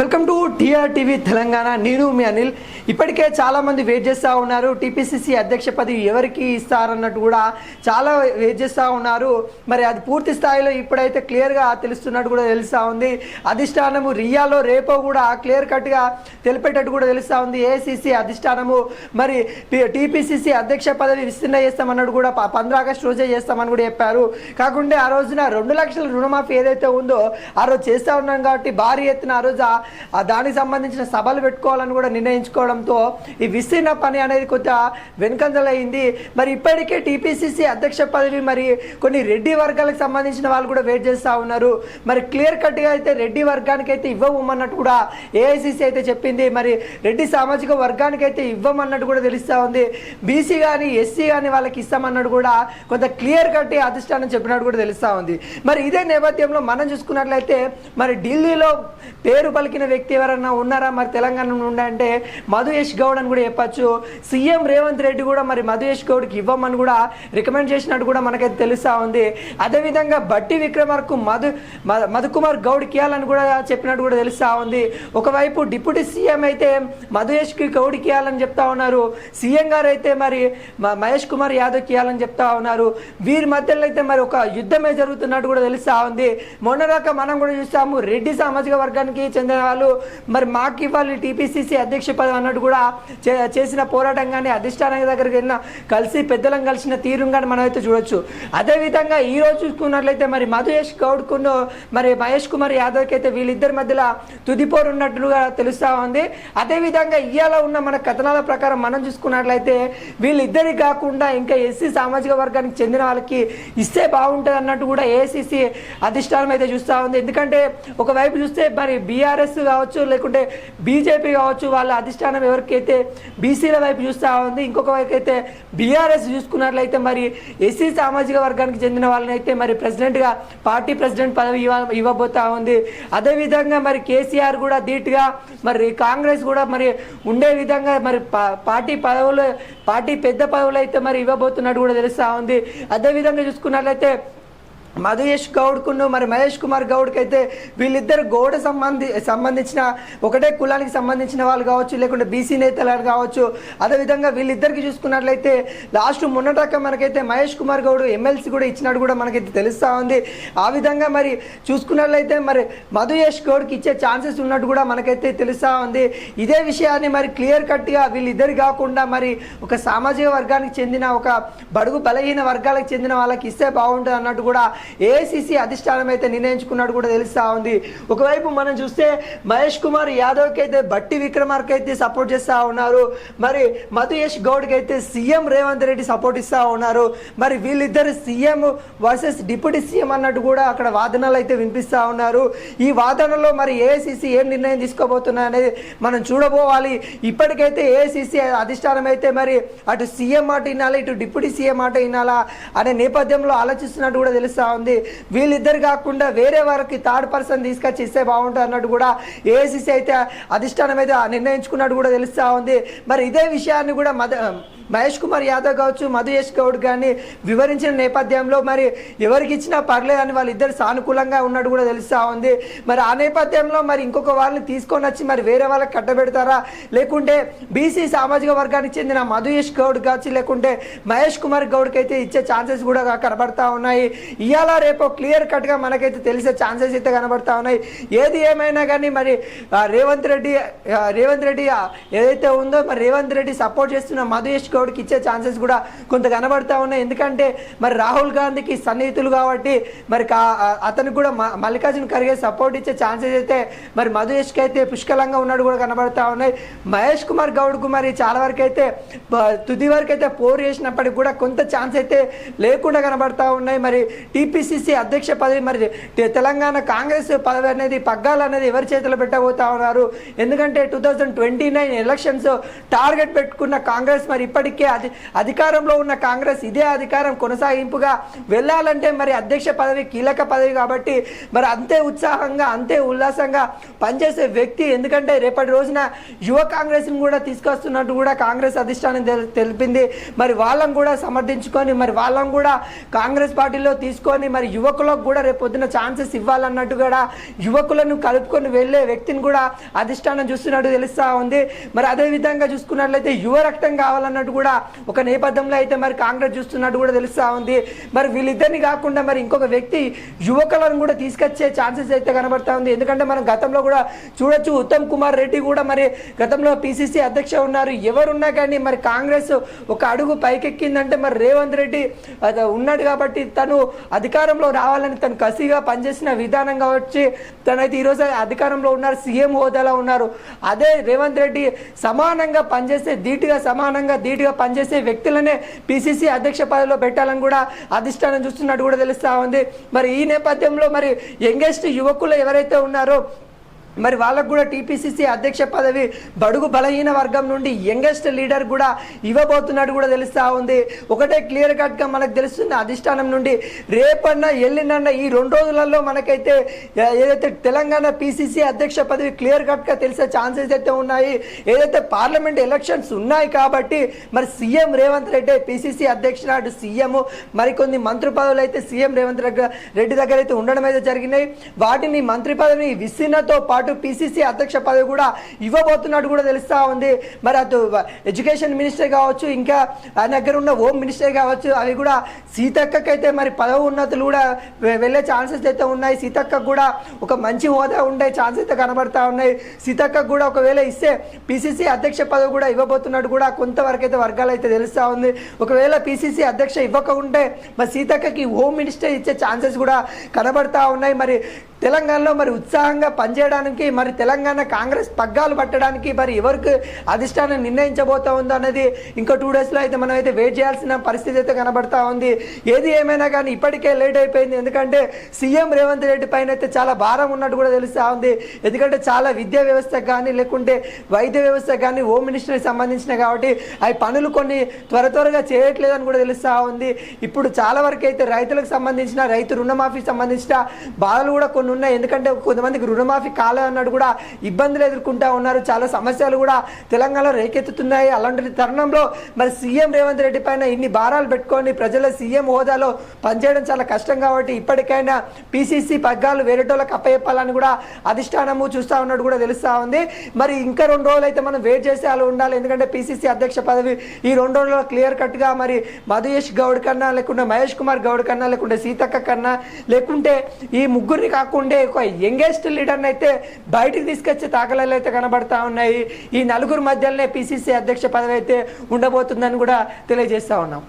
Welcome to TR TV Telangana. నేను మీ అనిల్. ఇప్పటికే చాలామంది వెయిట్ చేస్తూ ఉన్నారు. టీపీసీసీ అధ్యక్ష పదవి ఎవరికి ఇస్తారన్నట్టు కూడా చాలా వెయిట్ చేస్తూ ఉన్నారు. మరి అది పూర్తి స్థాయిలో ఇప్పుడైతే క్లియర్గా తెలుస్తున్నట్టు కూడా తెలుస్తూ ఉంది. అధిష్టానము రియాలో రేపో కూడా క్లియర్ కట్గా తెలిపేటట్టు కూడా తెలుస్తూ ఉంది. ఏసీసీ అధిష్టానము. మరి టీపీసీసీ అధ్యక్ష పదవి విస్తరణ చేస్తామన్నట్టు కూడా పంద్రా పంద్ర ఆగస్టు రోజే చేస్తామని కూడా చెప్పారు. కాకుండా ఆ రోజున రెండు లక్షల రుణమాఫీ ఏదైతే ఉందో ఆ రోజు చేస్తూ ఉన్నాం కాబట్టి భారీ ఎత్తున ఆ రోజు దానికి సంబంధించిన సభలు పెట్టుకోవాలని కూడా నిర్ణయించుకోవడంతో ఈ విస్తీర్ణ పని అనేది కొంత వెనుకంజలైంది. మరి ఇప్పటికే టీపీసీసీ అధ్యక్ష పదవి మరి కొన్ని రెడ్డి వర్గాలకు సంబంధించిన వాళ్ళు కూడా వెయిట్ చేస్తూ ఉన్నారు. మరి క్లియర్ కట్గా అయితే రెడ్డి వర్గానికి అయితే ఇవ్వమన్నట్టు కూడా ఏఐసిసి అయితే చెప్పింది. మరి రెడ్డి సామాజిక వర్గానికి అయితే ఇవ్వమన్నట్టు కూడా తెలుస్తూ ఉంది. బీసీ కానీ ఎస్సీ కానీ వాళ్ళకి ఇస్తామన్నట్టు కూడా కొంత క్లియర్ కట్టి అధిష్టానం చెప్పినట్టు కూడా తెలుస్తూ ఉంది. మరి ఇదే నేపథ్యంలో మనం చూసుకున్నట్లయితే మరి ఢిల్లీలో పేరు పలికిన వ్యక్తి ఎవరన్నా ఉన్నారా? మరి తెలంగాణ నుండి అంటే మధుయేష్ గౌడ్ అని కూడా చెప్పచ్చు. సీఎం రేవంత్ రెడ్డి కూడా మరి మధుయేష్ గౌడ్కి ఇవ్వమని కూడా రికమెండ్ చేసినట్టు కూడా మనకైతే తెలుస్తూ ఉంది. అదేవిధంగా బట్టి విక్రమార్కు మధు మధుకుమార్ గౌడ్కి ఇవ్వాలని కూడా చెప్పినట్టు కూడా తెలుస్తూ ఉంది. ఒకవైపు డిప్యూటీ సీఎం అయితే మధుయేష్కి గౌడ్కి ఇవ్వాలని చెప్తా ఉన్నారు. సీఎం గారు అయితే మరి మహేష్ కుమార్ యాదవ్కి ఇవ్వాలని చెప్తా ఉన్నారు. వీరి మధ్యలో అయితే మరి ఒక యుద్ధమే జరుగుతున్నట్టు కూడా తెలుస్తూ ఉంది. మొన్నదాకా మనం కూడా చూస్తాము రెడ్డి సామాజిక వర్గానికి చెందిన వాళ్ళు మరి మాకు ఇవ్వాలి టీపీసీసీ అధ్యక్ష పదవి అన్నట్టు కూడా చేసిన పోరాటం కానీ అధిష్టానం దగ్గరికి వెళ్ళిన కలిసి పెద్దలను కలిసిన తీరు కానీ మనం అయితే చూడొచ్చు అదేవిధంగా ఈ రోజు చూసుకున్నట్లయితే మరి మధుయేష్ గౌడ్కును మరి మహేష్ కుమార్ యాదవ్కి అయితే వీళ్ళిద్దరి మధ్యలో తుదిపోరు ఉన్నట్లుగా తెలుస్తూ ఉంది. అదేవిధంగా ఇవాళ ఉన్న మన కథనాల ప్రకారం మనం చూసుకున్నట్లయితే వీళ్ళిద్దరికి కాకుండా ఇంకా ఎస్సీ సామాజిక వర్గానికి చెందిన వాళ్ళకి ఇస్తే బాగుంటుంది అన్నట్టు కూడా ఏసీసీ అధిష్టానం అయితే చూస్తూ ఉంది. ఎందుకంటే ఒకవైపు చూస్తే మరి బీఆర్ఎస్ కావచ్చు లేకుంటే బీజేపీ కావచ్చు వాళ్ళ అధిష్టానం ఎవరికైతే బీసీల వైపు చూస్తూ ఉంది ఇంకొక వైపు అయితే బీఆర్ఎస్ చూసుకున్నట్లయితే మరి ఎస్సీ సామాజిక వర్గానికి చెందిన వాళ్ళని అయితే మరి ప్రెసిడెంట్గా పార్టీ ప్రెసిడెంట్ పదవి ఇవ్వ ఇవ్వబోతా ఉంది. అదేవిధంగా మరి కేసీఆర్ కూడా ధీటుగా మరి కాంగ్రెస్ కూడా మరి ఉండే విధంగా మరి పార్టీ పదవులు పార్టీ పెద్ద పదవులు అయితే మరి ఇవ్వబోతున్నట్టు కూడా తెలుస్తూ ఉంది. అదేవిధంగా చూసుకున్నట్లయితే మధుయేష్ గౌడ్కును మరి మహేష్ కుమార్ గౌడ్కి అయితే వీళ్ళిద్దరు గౌడ సంబంధి సంబంధించిన ఒకటే కులానికి సంబంధించిన వాళ్ళు కావచ్చు లేకుంటే బీసీ నేతలు కావచ్చు. అదేవిధంగా వీళ్ళిద్దరికి చూసుకున్నట్లయితే లాస్ట్ మొన్నటాక మనకైతే మహేష్ కుమార్ గౌడ్ ఎమ్మెల్సీ కూడా ఇచ్చినట్టు కూడా మనకైతే తెలుస్తూ ఉంది. ఆ విధంగా మరి చూసుకున్నట్లయితే మరి మధుయేష్ గౌడ్కి ఇచ్చే ఛాన్సెస్ ఉన్నట్టు కూడా మనకైతే తెలుస్తూ ఉంది. ఇదే విషయాన్ని మరి క్లియర్ కట్గా వీళ్ళిద్దరు కాకుండా మరి ఒక సామాజిక వర్గానికి చెందిన ఒక బడుగు బలహీన వర్గాలకు చెందిన వాళ్ళకి ఇస్తే బాగుంటుంది అన్నట్టు కూడా ఏఐసిసి అధిష్టానం అయితే నిర్ణయించుకున్నట్టు కూడా తెలుస్తూ ఉంది. ఒకవైపు మనం చూస్తే మహేష్ కుమార్ యాదవ్కి అయితే బట్టి విక్రమార్కి అయితే సపోర్ట్ చేస్తూ ఉన్నారు. మరి మధుయేష్ గౌడ్కి అయితే సీఎం రేవంత్ రెడ్డి సపోర్ట్ ఇస్తూ ఉన్నారు. మరి వీళ్ళిద్దరు సీఎం వర్సెస్ డిప్యూటీ సీఎం అన్నట్టు కూడా అక్కడ వాదనలు అయితే వినిపిస్తూ ఉన్నారు. ఈ వాదనలో మరి ఏఐసిసి ఏం నిర్ణయం తీసుకోబోతున్నా అనేది మనం చూడబోవాలి. ఇప్పటికైతే ఏఐసిసి అధిష్టానం అయితే మరి అటు సీఎం మాట వినాలా ఇటు డిప్యూటీ సీఎం మాట వినాలా అనే నేపథ్యంలో ఆలోచిస్తున్నట్టు కూడా తెలుస్తూ ఉంది. వీళ్ళిద్దరు కాకుండా వేరే వారికి థర్డ్ పర్సన్ తీసుకొచ్చి ఇస్తే బాగుంటుంది అన్నట్టు కూడా ఏఐసిసి అయితే అధిష్టానం అయితే నిర్ణయించుకున్నట్టు కూడా తెలుస్తూ ఉంది. మరి ఇదే విషయాన్ని కూడా మద మహేష్ కుమార్ యాదవ్ కావచ్చు మధుయేష్ గౌడ్ కానీ వివరించిన నేపథ్యంలో మరి ఎవరికి ఇచ్చినా పర్లేదని వాళ్ళిద్దరు సానుకూలంగా ఉన్నట్టు కూడా తెలుస్తూ ఉంది. మరి ఆ నేపథ్యంలో మరి ఇంకొక వాళ్ళని తీసుకొని వచ్చి మరి వేరే వాళ్ళకి కట్టబెడతారా? లేకుంటే బీసీ సామాజిక వర్గానికి చెందిన మధుయేష్ గౌడ్ కావచ్చు లేకుంటే మహేష్ కుమార్ గౌడ్కి అయితే ఇచ్చే ఛాన్సెస్ కూడా కనబడతా ఉన్నాయి. ఇవాళ రేపు క్లియర్ కట్గా మనకైతే తెలిసే ఛాన్సెస్ అయితే కనబడతా ఉన్నాయి. ఏది ఏమైనా కానీ మరి రేవంత్ రెడ్డి రేవంత్ రెడ్డి ఏదైతే ఉందో మరి రేవంత్ రెడ్డి సపోర్ట్ చేస్తున్న మధుయేష్ తోడుకి ఇచ్చే ఛాన్సెస్ కూడా కొంత కనబడతా ఉన్నాయి. ఎందుకంటే మరి రాహుల్ గాంధీకి సన్నిహితులు కాబట్టి మరి అతనికి కూడా మల్లికార్జున ఖర్గే సపోర్ట్ ఇచ్చే ఛాన్సెస్ అయితే మరి మధుయేష్కి అయితే పుష్కలంగా ఉన్నాడు కూడా కనబడతా ఉన్నాయి. మహేష్ కుమార్ గౌడ్కు మరి చాలా వరకు అయితే తుది వరకు అయితే పోరు చేసినప్పటికి కూడా కొంత ఛాన్స్ అయితే లేకుండా కనబడతా ఉన్నాయి. మరి టీపీసీసీ అధ్యక్ష పదవి మరి తెలంగాణ కాంగ్రెస్ పదవి అనేది పగ్గాలు అనేది ఎవరి చేతిలో పెట్టబోతా ఉన్నారు? ఎందుకంటే two thousand twenty nine elections target పెట్టుకున్న కాంగ్రెస్ మరి ఇప్పటికీ ఇప్పటికే అధి అధికారంలో ఉన్న కాంగ్రెస్ ఇదే అధికారం కొనసాగింపుగా వెళ్ళాలంటే మరి అధ్యక్ష పదవి కీలక పదవి కాబట్టి మరి అంతే ఉత్సాహంగా అంతే ఉల్లాసంగా పనిచేసే వ్యక్తి. ఎందుకంటే రేపటి రోజున యువ కాంగ్రెస్ని కూడా తీసుకొస్తున్నట్టు కూడా కాంగ్రెస్ అధిష్టానం తెలిపింది. మరి వాళ్ళని కూడా సమర్థించుకొని మరి వాళ్ళని కూడా కాంగ్రెస్ పార్టీలో తీసుకొని మరి యువకులకు కూడా రేపు పొద్దున ఛాన్సెస్ ఇవ్వాలన్నట్టు కూడా యువకులను కలుపుకొని వెళ్ళే వ్యక్తిని కూడా అధిష్టానం చూస్తున్నట్టు తెలుస్తూ ఉంది. మరి అదే విధంగా చూసుకున్నట్లయితే యువ రక్తం కావాలన్నట్టు కూడా ఒక నేపథ్యంలో అయితే మరి కాంగ్రెస్ చూస్తున్నట్టు కూడా తెలుస్తా ఉంది. మరి వీళ్ళిద్దరిని కాకుండా మరి ఇంకొక వ్యక్తి యువకులను కూడా తీసుకొచ్చే ఛాన్సెస్ అయితే కనబడతా ఉంది. ఎందుకంటే మనం గతంలో కూడా చూడొచ్చు ఉత్తమ్ కుమార్ రెడ్డి కూడా మరి గతంలో పిసిసి అధ్యక్ష ఉన్నారు. ఎవరున్నా కానీ మరి కాంగ్రెస్ ఒక అడుగు పైకెక్కిందంటే మరి రేవంత్ రెడ్డి అది ఉన్నాడు కాబట్టి తను అధికారంలో రావాలని తను కసిగా పనిచేసిన విధానం కావచ్చు తనైతే ఈరోజు అధికారంలో ఉన్నారు సీఎం హోదాలో ఉన్నారు. అదే రేవంత్ రెడ్డి సమానంగా పనిచేస్తే ధీటుగా సమానంగా ధీటుగా పనిచేసే వ్యక్తులనే పిసిసి అధ్యక్ష పదవిలో పెట్టాలని కూడా అధిష్టానం చూస్తున్నట్టు కూడా తెలుస్తూ ఉంది. మరి ఈ నేపథ్యంలో మరి యంగెస్ట్ యువకులు ఎవరైతే ఉన్నారో మరి వాళ్ళకు కూడా టీపీసీసీ అధ్యక్ష పదవి బడుగు బలహీన వర్గం నుండి యంగెస్ట్ లీడర్ కూడా ఇవ్వబోతున్నట్టు కూడా తెలుస్తూ ఉంది. ఒకటే క్లియర్ కట్గా మనకు తెలుస్తుంది అధిష్టానం నుండి రేపన్న ఎల్లినన్న ఈ రెండు రోజులలో మనకైతే ఏదైతే తెలంగాణ పీసీసీ అధ్యక్ష పదవి క్లియర్ కట్గా తెలిసే ఛాన్సెస్ అయితే ఉన్నాయి. ఏదైతే పార్లమెంట్ ఎలక్షన్స్ ఉన్నాయి కాబట్టి మరి సీఎం రేవంత్ రెడ్డి పీసీసీ అధ్యక్షుడు అటు సీఎం మరికొన్ని మంత్రి పదవులు అయితే సీఎం రేవంత్ రెడ్డి రెడ్డి దగ్గర అయితే ఉండడం అయితే జరిగినాయి. వాటిని మంత్రి పదవిని విసిన్నతో పాటు పిసిసి అధ్యక్ష పదవి కూడా ఇవ్వబోతున్నట్టు కూడా తెలుస్తా ఉంది. మరి అటు ఎడ్యుకేషన్ మినిస్టర్ కావచ్చు ఇంకా ఆయన దగ్గర ఉన్న హోమ్ మినిస్టర్ కావచ్చు అవి కూడా సీతక్కకైతే మరి పదవి ఉన్నతులు కూడా వెళ్ళే ఛాన్సెస్ అయితే ఉన్నాయి. సీతక్క కూడా ఒక మంచి హోదా ఉండే ఛాన్సెస్ అయితే కనబడతా ఉన్నాయి. సీతక్క కూడా ఒకవేళ ఇస్తే పిసిసి అధ్యక్ష పదవి కూడా ఇవ్వబోతున్నట్టు కూడా కొంతవరకు అయితే వర్గాలు అయితే తెలుస్తా ఉంది. ఒకవేళ పిసిసి అధ్యక్ష ఇవ్వకుంటే మరి సీతక్కకి హోమ్ మినిస్టర్ ఇచ్చే ఛాన్సెస్ కూడా కనబడతా ఉన్నాయి. మరి తెలంగాణలో మరి ఉత్సాహంగా పనిచేయడానికి మరి తెలంగాణ కాంగ్రెస్ పగ్గాలు పట్టడానికి మరి ఎవరికి అధిష్టానం నిర్ణయించబోతా ఉందో అనేది ఇంకో టూ డేస్లో అయితే మనం అయితే వెయిట్ చేయాల్సిన పరిస్థితి అయితే కనబడతా ఉంది. ఏది ఏమైనా కానీ ఇప్పటికే లేట్ అయిపోయింది. ఎందుకంటే సీఎం రేవంత్ రెడ్డి పైన అయితే చాలా భారం ఉన్నట్టు కూడా తెలుస్తూ ఉంది. ఎందుకంటే చాలా విద్యా వ్యవస్థ కానీ లేకుంటే వైద్య వ్యవస్థ కానీ హోమ్ మినిస్టర్కి సంబంధించిన కాబట్టి అవి పనులు కొన్ని త్వర త్వరగా చేయట్లేదని కూడా తెలుస్తూ ఉంది. ఇప్పుడు చాలా వరకు అయితే రైతులకు సంబంధించిన రైతు రుణమాఫీ సంబంధించిన బాధలు కూడా కొన్ని ఉన్నాయి. ఎందుకంటే కొంతమందికి రుణమాఫీ కాలే అన్నట్టు కూడా ఇబ్బందులు ఎదుర్కొంటా ఉన్నారు. చాలా సమస్యలు కూడా తెలంగాణలో రేకెత్తుతున్నాయి. అలాంటి తరుణంలో మరి సీఎం రేవంత్ రెడ్డి పైన ఇన్ని భారాలు పెట్టుకొని ప్రజల సీఎం హోదాలో పనిచేయడం చాలా కష్టం కాబట్టి ఇప్పటికైనా పీసీసీ పగ్గాలు వేరేటోళ్ళకి అప్పచెప్పాలని కూడా అధిష్టానము చూస్తూ ఉన్నట్టు కూడా తెలుస్తూ ఉంది. మరి ఇంకా రెండు రోజులు అయితే మనం వెయిట్ చేసే వాళ్ళు ఉండాలి. ఎందుకంటే పీసీసీ అధ్యక్ష పదవి ఈ రెండు రోజుల్లో క్లియర్ కట్గా మరి మధుయేష్ గౌడ్ కన్నా లేకుంటే మహేష్ కుమార్ గౌడ్ కన్నా లేకుంటే సీతక్క కన్నా లేకుంటే ఈ ముగ్గురిని కాకుండా ఉండే ఒక యంగెస్ట్ లీడర్ని అయితే బయటికి తీసుకొచ్చే తాకలాలు అయితే కనబడతా ఉన్నాయి. ఈ నలుగురు మధ్యలోనే పీసీసీ అధ్యక్ష పదవి అయితే ఉండబోతుందని కూడా తెలియజేస్తా ఉన్నాం.